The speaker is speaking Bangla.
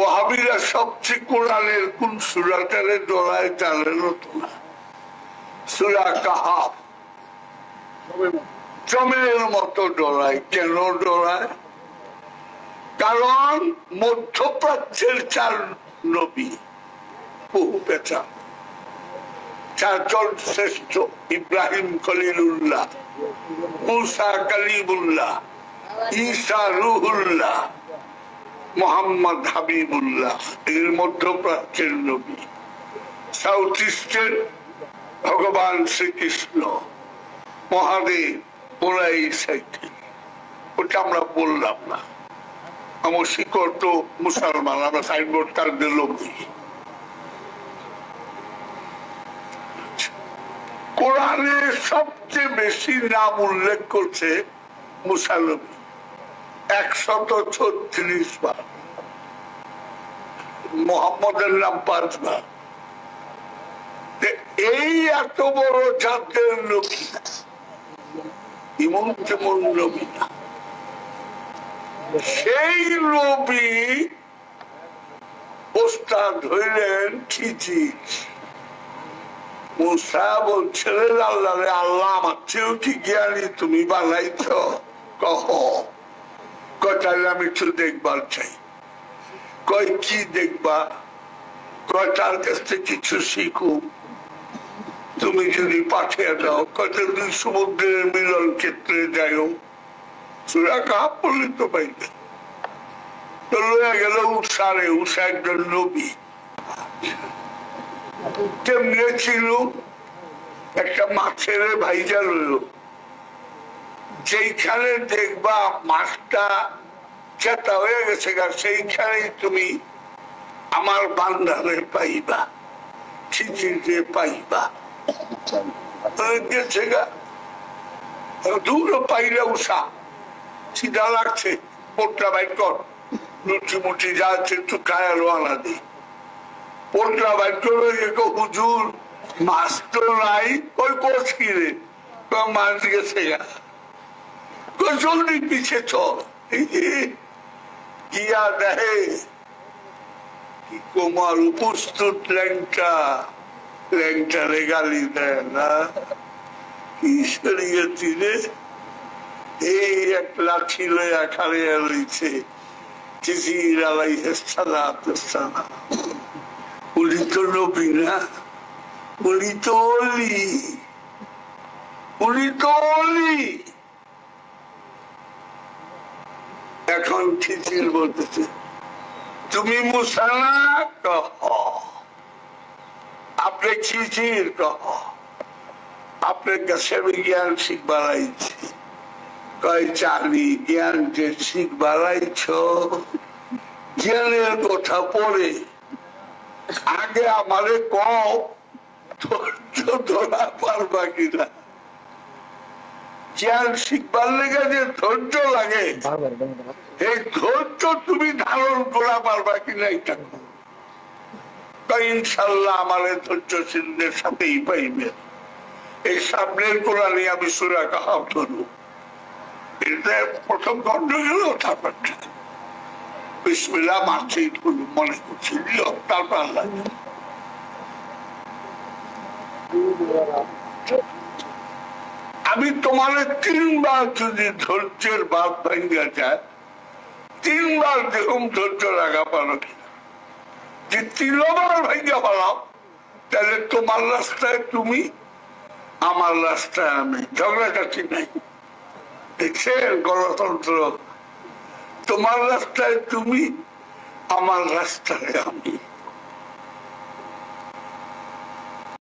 ওহাবিরা সবচেয়ে কোরআনের কোন সুরাটারে ডরায় জানেন তো না সুরা কাহাব চমের মতো ডরায় কেন ডরায় কারণ মধ্যপ্রাচ্যের চার নবী, বহু পেঁচা। চারজন শ্রেষ্ঠ, ইব্রাহিম খলিলুল্লাহ, মুসা কালিমুল্লাহ, ঈসা রুহুল্লাহ। মোহাম্মদ হাবিবুল্লাহ, এর মধ্যপ্রাচ্যের নবী। সাউথ ইস্টের ভগবান শ্রীকৃষ্ণ, মহাদেব ওরা এই ওটা আমরা বললাম না। আমার শিকড় তো মুসলমান, আমরা সাইনবোর্ড তার দিল কোরআনে সবচেয়ে বেশি নাম উল্লেখ করছে মুসালবী একশত ছত্রিশ বার। মোহাম্মদের নাম এই এত বড় জাতের নবী ইমন নবী না। সেই নবী ওস্তাদ হইলেন খিচির মুসা বলছিলেন আল্লাহ আল্লাহ, আমার চেয়েও কি জ্ঞানী তুমি বানাইছ? কহ। কটালে আমি দেখবার চাই। কয়, কি দেখবা? কয় কাছ থেকে কিছু শিখু তুমি যদি পাঠিয়ে দাও কত দুই সমুদ্রের মিলন ক্ষেত্রে যাইও সুরা কাপ বললে তো পাইবে। তো লয়ে গেল উষারে উষা একজন নবী। কেমনে ছিল? একটা মাছের ভাইজা রইল যেইখানে দেখবা মাছটা চেতা হয়ে গেছে গা, সেইখানেই তুমি আমার বান্ধারে পাইবা খিচিড়ে পাইবা। গেছে গা। দূর পাইলে উষা লাগছে পোটটা বাইর লুচি একটু খায় রোয়ানা দি। পোটটা হুজুর, মাছ তো নাই ওই কোচ কিরে? মাছ গেছে গা? পিছে চল। গিয়া দেহে কি কোমার উপস্থিত ল্যাংটা? গালি দেয় না। কি সরিয়েছি রে এই এক লাঠি আলাই হেস্তানা তেস্তানা উনি তো নবী না? উনি তো উনি তো অলি। এখন খিচির বলতেছে। তুমি মুসানা কহ। আপনি কহ। আপনার কাছে আমি জ্ঞান শিখবার আইছি কয় চালি জ্ঞান যে শিখবার আইছ জ্ঞানের কথা পরে আগে আমারে কও ধরা পারবা কিনা? জ্ঞান শিখবার লেগে যে ধৈর্য লাগে। এই ধৈর্য তুমি ধারণ করা পারবা কিনা এটা ইনশাল্লাহ আমার ধৈর্যশীলদের সাথেই পাইবে। এই সামনের কোরআনে আমি সুরা কাহাব ধরু এটা প্রথম খন্ড গেল তারপরটা বিসমিল্লাহ মারছেই ধরু মনে করছি। তারপর আল্লাহ আমি তোমার তিনবার যদি ধৈর্যের বাদ ভাঙ্গা যায়, তিনবার যেরকম ধৈর্য লাগা পারো যে তিনবার ভাঙ্গা পালাও, তাহলে তোমার রাস্তায় তুমি, আমার রাস্তায় আমি। ঝগড়াঝাটি নাই। দেখছেন গণতন্ত্র? তোমার রাস্তায় তুমি, আমার রাস্তায় আমি।